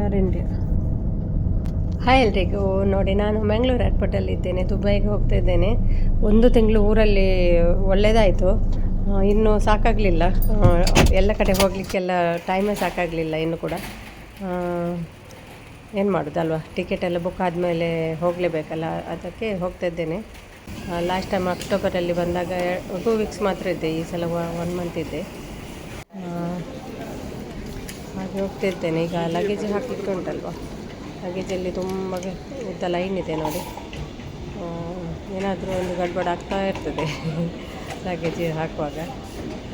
Air India hi ಎಲ್ರಿಗೂ. ನೋಡಿ, ನಾನು ಮಂಗ್ಳೂರು ಏರ್ಪೋರ್ಟಲ್ಲಿ ಇದ್ದೇನೆ ದುಬೈಗೆ ಹೋಗ್ತಾ ಇದ್ದೇನೆ. ಒಂದು ತಿಂಗಳು ಊರಲ್ಲಿ ಒಳ್ಳೆಯದಾಯಿತು ಇನ್ನೂ ಸಾಕಾಗಲಿಲ್ಲ. ಎಲ್ಲ ಕಡೆ ಹೋಗಲಿಕ್ಕೆಲ್ಲ ಟೈಮೇ ಸಾಕಾಗಲಿಲ್ಲ ಇನ್ನು ಕೂಡ. ಏನು ಮಾಡೋದಲ್ವಾ ಟಿಕೆಟ್ ಎಲ್ಲ ಬುಕ್ ಆದಮೇಲೆ ಹೋಗಲೇಬೇಕಲ್ಲ, ಅದಕ್ಕೆ ಹೋಗ್ತಾ ಇದ್ದೇನೆ. ಲಾಸ್ಟ್ ಟೈಮ್ ಅಕ್ಟೋಬರಲ್ಲಿ ಬಂದಾಗ ಟೂ ವೀಕ್ಸ್ ಮಾತ್ರ ಇದ್ದೆ ಈ ಸಲ ಒನ್ ಮಂತ್ ಇದ್ದೆ ಹಾಗೆ ಹೋಗ್ತಿರ್ತೇನೆ ಈಗ ಲಗೇಜ್ ಹಾಕಲಿಕ್ಕೆ ಉಂಟಲ್ವಾ ಲಗೇಜಲ್ಲಿ ತುಂಬ ಉದ್ದ ಲೈನ್ ಇದೆ ನೋಡಿ. ಏನಾದರೂ ಒಂದು ಗಡ್ಬಡ ಆಗ್ತಾ ಇರ್ತದೆ. ಲಗೇಜ್ ಹಾಕುವಾಗ.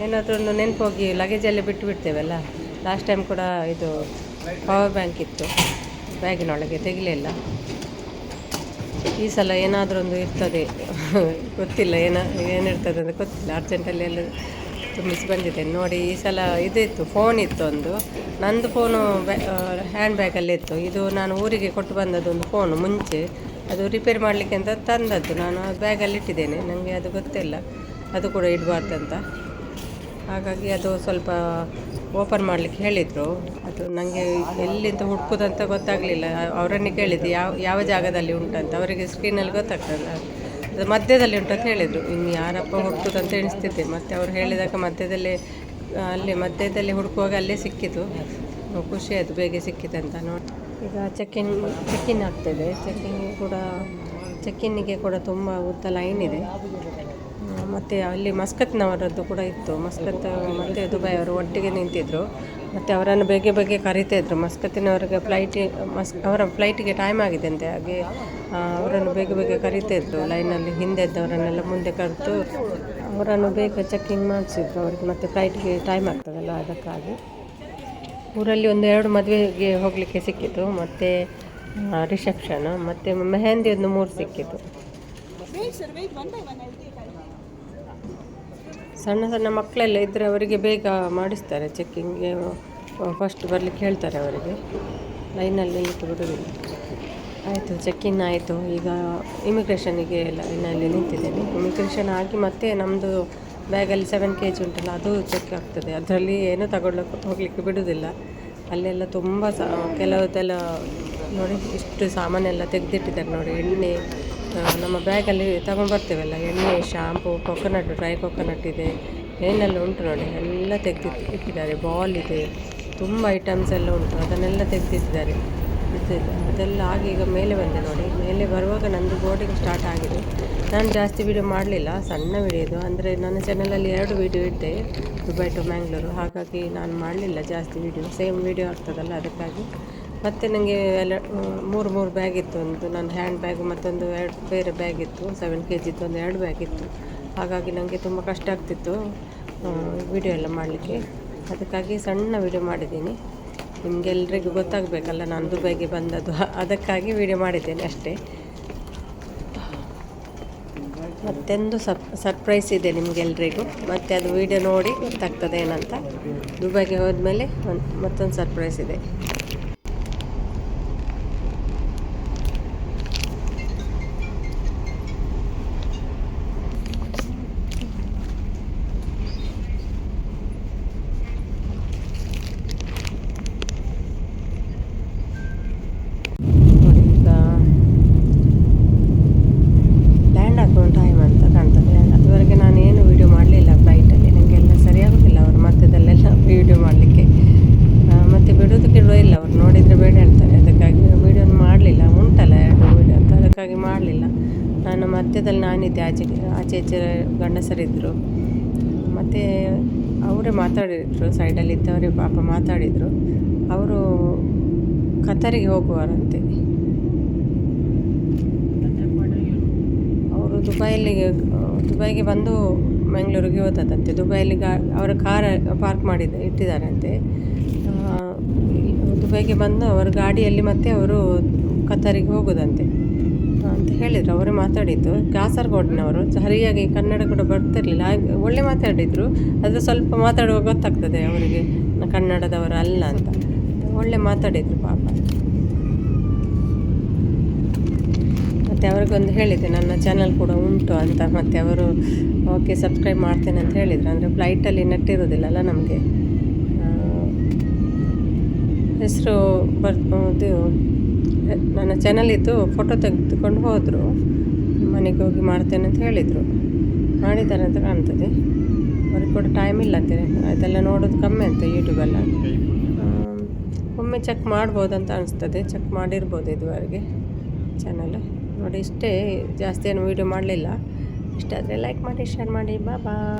ಏನಾದರೂ ಒಂದು ನೆನಪು ಹೋಗಿ ಲಗೇಜಲ್ಲೇ ಬಿಟ್ಟು ಬಿಡ್ತೇವಲ್ಲ? ಲಾಸ್ಟ್ ಟೈಮ್ ಕೂಡ ಇದು ಪವರ್ ಬ್ಯಾಂಕ್ ಇತ್ತು. ಬ್ಯಾಗಿನೊಳಗೆ ತೆಗಿಲಿಲ್ಲ ಈ ಸಲ ಏನಾದರೂ ಒಂದು ಇರ್ತದೆ. ಗೊತ್ತಿಲ್ಲ ಏನ ಏನಿರ್ತದೆ ಅಂತ ಗೊತ್ತಿಲ್ಲ. ಅರ್ಜೆಂಟಲ್ಲಿ ಎಲ್ಲ ತುಂಬಿಸಿ ಬಂದಿದೆ ನೋಡಿ, ಈ ಸಲ ಇದಿತ್ತು ಫೋನ್ ಇತ್ತು ಒಂದು. ನಂದು ಫೋನು ಹ್ಯಾಂಡ್ ಬ್ಯಾಗಲ್ಲಿತ್ತು ಇದು ನಾನು ಊರಿಗೆ ಕೊಟ್ಟು ಬಂದದ್ದು ಒಂದು ಫೋನು ಮುಂಚೆ. ಅದು ರಿಪೇರ್ ಮಾಡಲಿಕ್ಕೆ ಅಂತ ತಂದದ್ದು. ನಾನು ಬ್ಯಾಗಲ್ಲಿ ಇಟ್ಟಿದ್ದೇನೆ. ನನಗೆ ಅದು ಗೊತ್ತಿಲ್ಲ. ಅದು ಕೂಡ ಇಡಬಾರ್ದಂತ ಹಾಗಾಗಿ ಅದು ಸ್ವಲ್ಪ ಓಪನ್ ಮಾಡಲಿಕ್ಕೆ ಹೇಳಿದರು. ಅದು ನನಗೆ ಎಲ್ಲಿಂದ ಹುಡ್ಕೋದಂತ ಗೊತ್ತಾಗಲಿಲ್ಲ. ಅವರನ್ನೇ ಕೇಳಿದ್ದು, ಯಾವ ಯಾವ ಜಾಗದಲ್ಲಿ ಉಂಟಂತ ಅವರಿಗೆ ಸ್ಕ್ರೀನಲ್ಲಿ ಗೊತ್ತಾಗ್ತದಲ್ಲ ಅದು ಮಧ್ಯದಲ್ಲಿ ಉಂಟಂತ ಹೇಳಿದರು. ಇನ್ನು ಯಾರಪ್ಪ ಹುಡ್ಕೋದಂತ ಎಣಿಸ್ತಿದ್ದೆ. ಮತ್ತು ಅವ್ರು ಹೇಳಿದಾಗ ಮಧ್ಯದಲ್ಲೇ ಅಲ್ಲಿ ಮಧ್ಯದಲ್ಲಿ ಹುಡುಕುವಾಗ ಅಲ್ಲೇ ಸಿಕ್ಕಿತು ಖುಷಿ ಆಯಿತು, ಬೇಗ ಸಿಕ್ಕಿತಂತ ನೋಡಿ. ಈಗ ಚೆಕ್ಕಿನ್ ಚೆಕ್ಕಿನ್ ಆಗ್ತದೆ. ಚೆಕ್ಕಿನ್ ಕೂಡ ಚೆಕ್ಕಿನ್ನಿಗೆ ಕೂಡ ತುಂಬ ಉದ್ದ ಲೈನ್ ಇದೆ. ಮತ್ತು ಅಲ್ಲಿ ಮಸ್ಕತ್ನವರದ್ದು ಕೂಡ ಇತ್ತು. ಮಸ್ಕತ್ ಮತ್ತು ದುಬೈ ಅವರು ಒಟ್ಟಿಗೆ ನಿಂತಿದ್ದರು ಮತ್ತು ಅವರನ್ನು ಬೇಗ ಬೇಗ ಕರಿತಾ ಇದ್ದರು ಮಸ್ಕತ್ತಿನವರಿಗೆ ಫ್ಲೈಟಿ ಮಸ್, ಅವರ ಫ್ಲೈಟಿಗೆ ಟೈಮ್ ಆಗಿದೆ ಅಂತೆ. ಹಾಗೆ ಅವರನ್ನು ಬೇಗ ಬೇಗ ಕರಿತಾ ಇದ್ದರು ಲೈನಲ್ಲಿ ಹಿಂದೆ ಇದ್ದವರನ್ನೆಲ್ಲ ಮುಂದೆ ಕರೆದು, ಅವರನ್ನು ಬೇಗ ಚೆಕ್ ಇನ್ ಮಾಡಿಸಿದ್ರು. ಅವ್ರಿಗೆ ಮತ್ತು ಫ್ಲೈಟ್ಗೆ ಟೈಮ್ ಆಗ್ತದಲ್ಲ, ಅದಕ್ಕಾಗಿ. ಊರಲ್ಲಿ ಒಂದು ಎರಡು ಮದುವೆಗೆ ಹೋಗಲಿಕ್ಕೆ ಸಿಕ್ಕಿತು ಮತ್ತು ರಿಸೆಪ್ಷನ್ ಮತ್ತು ಮೆಹಂದಿ ಒಂದು ಮೂರು ಸಿಕ್ಕಿತು ಸಣ್ಣ ಸಣ್ಣ ಮಕ್ಕಳೆಲ್ಲ ಇದ್ದರೆ ಅವರಿಗೆ ಬೇಗ ಮಾಡಿಸ್ತಾರೆ ಚೆಕ್ಕಿಂಗ್ಗೆ ಫಸ್ಟ್ ಬರಲಿಕ್ಕೆ ಹೇಳ್ತಾರೆ ಅವರಿಗೆ. ಲೈನಲ್ಲಿ ನಿಲ್ಲಕ್ಕೆ ಬಿಡೋದಿಲ್ಲ ಆಯಿತು ಚೆಕ್ಕಿನ್ ಆಯಿತು. ಈಗ ಇಮಿಗ್ರೇಷನಿಗೆ ಲೈನಲ್ಲಿ ನಿಂತಿದ್ದೇನೆ. ಇಮಿಗ್ರೇಷನ್ ಆಗಿ ಮತ್ತೆ ನಮ್ಮದು ಬ್ಯಾಗಲ್ಲಿ ಸೆವೆನ್ ಕೆ ಜಿ ಉಂಟಲ್ಲ, ಅದು ಚೆಕ್ ಆಗ್ತದೆ. ಅದರಲ್ಲಿ ಏನೂ ತಗೊಳ್ಳೋಕೆ ಹೋಗಲಿಕ್ಕೆ ಬಿಡೋದಿಲ್ಲ. ಅಲ್ಲೆಲ್ಲ ತುಂಬ ಕೆಲವದೆಲ್ಲ ನೋಡಿ, ಇಷ್ಟು ಸಾಮಾನೆಲ್ಲ ತೆಗೆದಿಟ್ಟಿದ್ದಾರೆ ನೋಡಿ. ಎಣ್ಣೆ ನಮ್ಮ ಬ್ಯಾಗಲ್ಲಿ ತಗೊಂಡು ಬರ್ತೇವಲ್ಲ, ಎಣ್ಣೆ ಶಾಂಪು ಕೊಕೊನಟ್ ಡ್ರೈ ಕೊಕೊನಟ್ ಇದೆ. ಏನೆಲ್ಲ ಉಂಟು ನೋಡಿ, ಎಲ್ಲ ತೆಗೆದಿಟ್ಟು ಇಟ್ಟಿದ್ದಾರೆ ಬಾಲ್ ಇದೆ, ತುಂಬ ಐಟಮ್ಸ್ ಎಲ್ಲ ಉಂಟು. ಅದನ್ನೆಲ್ಲ ತೆಗೆದಿಟ್ಟಿದ್ದಾರೆ. ಇದಿಲ್ಲ ಅದೆಲ್ಲ ಆಗಿ ಈಗ ಮೇಲೆ ಬಂದೆ ನೋಡಿ. ಮೇಲೆ ಬರುವಾಗ ನಂದು ಬೋರ್ಡಿಂಗ್ ಸ್ಟಾರ್ಟ್ ಆಗಿದೆ. ನಾನು ಜಾಸ್ತಿ ವೀಡಿಯೋ ಮಾಡಲಿಲ್ಲ. ಸಣ್ಣ ವಿಡಿಯೋ ಇದು. ಅಂದರೆ ನನ್ನ ಚಾನಲಲ್ಲಿ ಎರಡು ವೀಡಿಯೋ ಇದ್ದೆ ದುಬೈ ಟು ಮ್ಯಾಂಗ್ಳೂರು ಹಾಗಾಗಿ ನಾನು ಮಾಡಲಿಲ್ಲ ಜಾಸ್ತಿ ವೀಡಿಯೋ ಸೇಮ್ ವೀಡಿಯೋ ಆಗ್ತದಲ್ಲ ಅದಕ್ಕಾಗಿ. ಮತ್ತು ನನಗೆ ಎಲ್ಲ, ಮೂರು ಮೂರು ಬ್ಯಾಗ್ ಇತ್ತು ಒಂದು. ನನ್ನ ಹ್ಯಾಂಡ್ ಬ್ಯಾಗ್ ಮತ್ತೊಂದು ಎರಡು, ಬೇರೆ ಬ್ಯಾಗ್ ಇತ್ತು. ಸೆವೆನ್ ಕೆ ಜಿದ್ದು ಒಂದು ಎರಡು ಬ್ಯಾಗ್ ಇತ್ತು. ಹಾಗಾಗಿ ನನಗೆ ತುಂಬ ಕಷ್ಟ ಆಗ್ತಿತ್ತು ವಿಡಿಯೋ ಎಲ್ಲ ಮಾಡಲಿಕ್ಕೆ. ಅದಕ್ಕಾಗಿ ಸಣ್ಣ ವಿಡಿಯೋ ಮಾಡಿದ್ದೀನಿ. ನಿಮಗೆಲ್ರಿಗೂ ಗೊತ್ತಾಗಬೇಕಲ್ಲ, ನಾನು ದುಬೈಗೆ ಬಂದದ್ದು. ಅದಕ್ಕಾಗಿ ವಿಡಿಯೋ ಮಾಡಿದ್ದೇನೆ ಅಷ್ಟೇ. ಮತ್ತೊಂದು ಸಪ್ ಸರ್ಪ್ರೈಸ್ ಇದೆ ನಿಮಗೆಲ್ರಿಗೂ. ಮತ್ತು ಅದು ವಿಡಿಯೋ ನೋಡಿ ಗೊತ್ತಾಗ್ತದೆ ಏನಂತ ದುಬೈಗೆ ಹೋದ್ಮೇಲೆ ಒಂದು, ಮತ್ತೊಂದು ಸರ್ಪ್ರೈಸ್ ಇದೆ ನೋಡಿ ಈಗ ಲ್ಯಾಂಡ್ ಆಗುವ ಟೈಮ್ ಅಂತ ಕಾಣ್ತದೆ ಅದುವರೆಗೆ ನಾನು ಏನು ವೀಡಿಯೋ ಮಾಡಲಿಲ್ಲ ಫ್ಲೈಟಲ್ಲಿ ನನಗೆಲ್ಲ ಸರಿಯಾಗೋದಿಲ್ಲ ಅವ್ರ ಮಧ್ಯದಲ್ಲೆಲ್ಲ ವೀಡಿಯೋ ಮಾಡಲಿಕ್ಕೆ ಮತ್ತು ಬಿಡೋದಕ್ಕೆ ಇಡುವ ಇಲ್ಲ ಅವ್ರು ನೋಡಿದರೆ ಬೇಡ ಹೇಳ್ತಾರೆ ಅದಕ್ಕಾಗಿ ವೀಡಿಯೋ ಮಾಡಲಿಲ್ಲ ಉಂಟಲ್ಲ ಎರಡು ವೀಡಿಯೋ ಅಂತ ಅದಕ್ಕಾಗಿ ಮಾಡಲಿಲ್ಲ ನಾನು ಮಧ್ಯದಲ್ಲಿ ನಾನಿದ್ದೆ, ಆಚೆ ಆಚೆ, ಈಚೆ ಗಂಡಸರಿದ್ದರು ಮತ್ತು ಅವರೇ ಮಾತಾಡಿದ್ರು ಸೈಡಲ್ಲಿ ಇದ್ದವರೇ ಪಾಪ ಮಾತಾಡಿದರು. ಅವರು ಕತರಿಗೆ ಹೋಗುವಾರಂತೆ. ಅವರು ದುಬೈಯಲ್ಲಿ, ದುಬೈಗೆ ಬಂದು ಮಂಗಳೂರಿಗೆ ಹೋದದಂತೆ ದುಬೈಯಲ್ಲಿ ಗಾ, ಅವರ ಕಾರ್ ಪಾರ್ಕ್ ಮಾಡಿದ, ಇಟ್ಟಿದ್ದಾರಂತೆ. ದುಬೈಗೆ ಬಂದು ಅವರ ಗಾಡಿಯಲ್ಲಿ ಮತ್ತೆ ಅವರು ಕತಾರಿಗೆ ಹೋಗೋದಂತೆ. ಅಂತ ಹೇಳಿದರು. ಅವರೇ ಮಾತಾಡಿದ್ದು. ಕಾಸರಗೋಡಿನವರು. ಸರಿಯಾಗಿ ಕನ್ನಡ ಕೂಡ ಬರ್ತಿರಲಿಲ್ಲ. ಒಳ್ಳೆ ಮಾತಾಡಿದರು. ಆದರೆ ಸ್ವಲ್ಪ ಮಾತಾಡುವಾಗ ಗೊತ್ತಾಗ್ತದೆ ಅವರಿಗೆ. ಕನ್ನಡದವರು ಅಲ್ಲ ಅಂತ. ಒಳ್ಳೆ ಮಾತಾಡಿದರು ಪಾಪ. ಮತ್ತು ಅವ್ರಿಗೊಂದು ಹೇಳಿದೆ ನನ್ನ ಚಾನಲ್ ಕೂಡ ಉಂಟು ಅಂತ. ಮತ್ತು ಅವರು ಓಕೆ ಸಬ್ಸ್ಕ್ರೈಬ್ ಮಾಡ್ತೇನೆ ಅಂತ ಹೇಳಿದರು. ಅಂದರೆ ಫ್ಲೈಟಲ್ಲಿ ನೆಟ್ಟಿರೋದಿಲ್ಲಲ್ಲ ನಮಗೆ. ಹೆಸರು ಬರ್ ನನ್ನ ಚಾನಲಿದ್ದು ಫೋಟೋ ತೆಗೆದುಕೊಂಡು ಹೋದರು. ಮನೆಗೆ ಹೋಗಿ ಮಾಡ್ತೇನೆ ಅಂತ ಹೇಳಿದರು. ಮಾಡಿದ್ದಾರೆ ಅಂತ ಕಾಣ್ತದೆ. ಅವ್ರಿಗೆ ಕೂಡ ಟೈಮ್ ಇಲ್ಲ ಅಂತೇಳಿ ಅದೆಲ್ಲ ನೋಡೋದು ಕಮ್ಮಿ ಅಂತ ಯೂಟ್ಯೂಬೆಲ್ಲ ಒಮ್ಮೆ ಚೆಕ್ ಮಾಡ್ಬೋದು ಅಂತ ಅನಿಸ್ತದೆ. ಚೆಕ್ ಮಾಡಿರ್ಬೋದು ಇದುವರೆಗೆ ಚಾನಲ್ ನೋಡಿ, ಇಷ್ಟೇ ಜಾಸ್ತಿ ಏನು ವೀಡಿಯೋ ಮಾಡಲಿಲ್ಲ. ಇಷ್ಟ ಆದರೆ ಲೈಕ್ ಮಾಡಿ ಶೇರ್ ಮಾಡಿ. ಬಾ ಬಾಯ್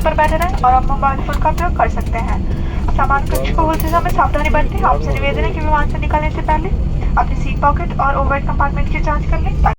कुर्सी पर बैठे रहें और आप मोबाइल फ़ोन का उपयोग कर सकते हैं। सामान कक्ष को बोलते समय सावधानी बरतें। आपसे निवेदन है कि विमान से निकलने से पहले अपनी सीट पॉकेट और ओवर कंपार्टमेंट की जाँच कर लें